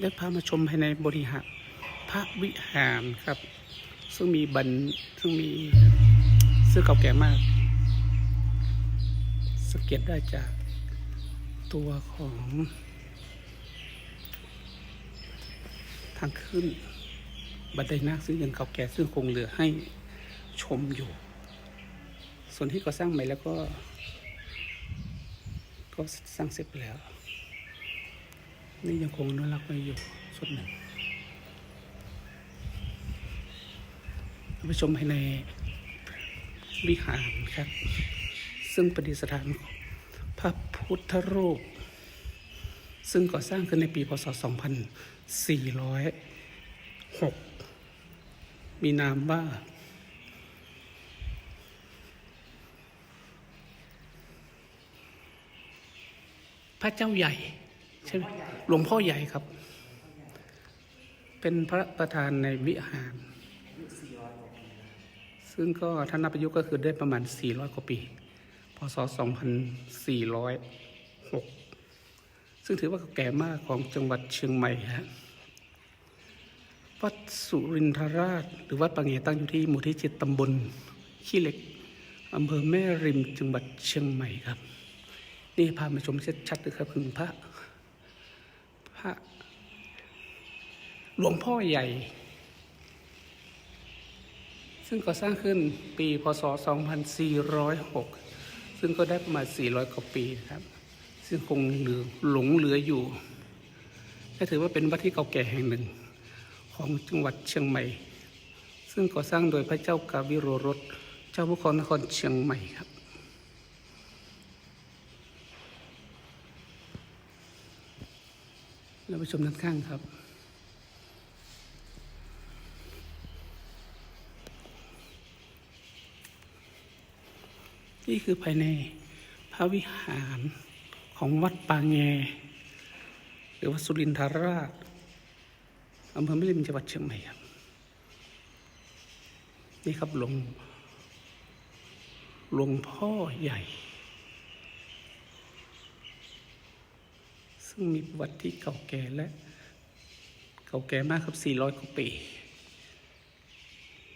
ได้พามาชมภายในบริหารพระวิหารครับ ซึ่งมีบันซึ่งมีซึ่งเก่าแก่มากสังเกตได้จากตัวของ ทางขึ้น บันไดนาคซึ่งยังเก่าแก่ซึ่งคงเหลือให้ชมอยู่ ส่วนที่ก่อสร้างใหม่แล้วก็ ก็สร้างเสร็จไปแล้ว นี่ยังคงอนุรักษ์ไว้อยู่ส่วนหนึ่งเราไปชมภายในวิหารครับ ซึ่งประดิษฐานพระพุทธรูป ซึ่งก่อสร้างขึ้นในปีพศ 2406 มีนามว่า พระเจ้าใหญ่ ช่ไหมหลวงพ่อใหญ่ครับ เป็นพระประธานในวิหาร ซึ่งก็ท่านนับอายุก็คือได้ประมาณ 400 กว่าปี พศ 2406 ซึ่งถือว่าแก่มากของจังหวัดเชียงใหม่ฮะวัดสุรินทราช หรือวัดปางเงตั้งอยู่ที่หมู่ที่เจ็ดตำบลขี้เหล็กอำเภอแม่ริมจังหวัดเชียงใหม่ครับ นี่พามาชมชัดๆเลยครับคือพระ ระ หลวงพ่อใหญ่ ซึ่งก่อสร้างขึ้นปีพศ 2406 ซึ่งก็ได้ประมาณ 400 กว่าปีนะครับ ซึ่งคงเหลือหลงเหลืออยู่และถือว่าเป็นวัดที่เก่าแก่แห่งหนึ่งของจังหวัดเชียงใหม่ ซึ่งก่อสร้างโดยพระเจ้ากาวิโรรสเจ้าพระครนครเชียงใหม่ครับ เราไปชมด้านข้างครับ นี่คือภายในพระวิหารของวัดปางแงหรือวัดสุรินทราชอำเภอแม่ริมจังหวัดเชียงใหม่ครับ นี่ครับหลวงหลวงพ่อใหญ่ ซึ่งมีประวัติที่เก่าแก่และเก่าแก่มากครับ 400 กว่าปี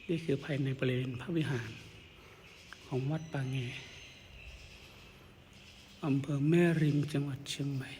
นี่คือภายในบริเวณพระวิหารของวัดปางแงอำเภอแม่ริมจังหวัดเชียงใหม่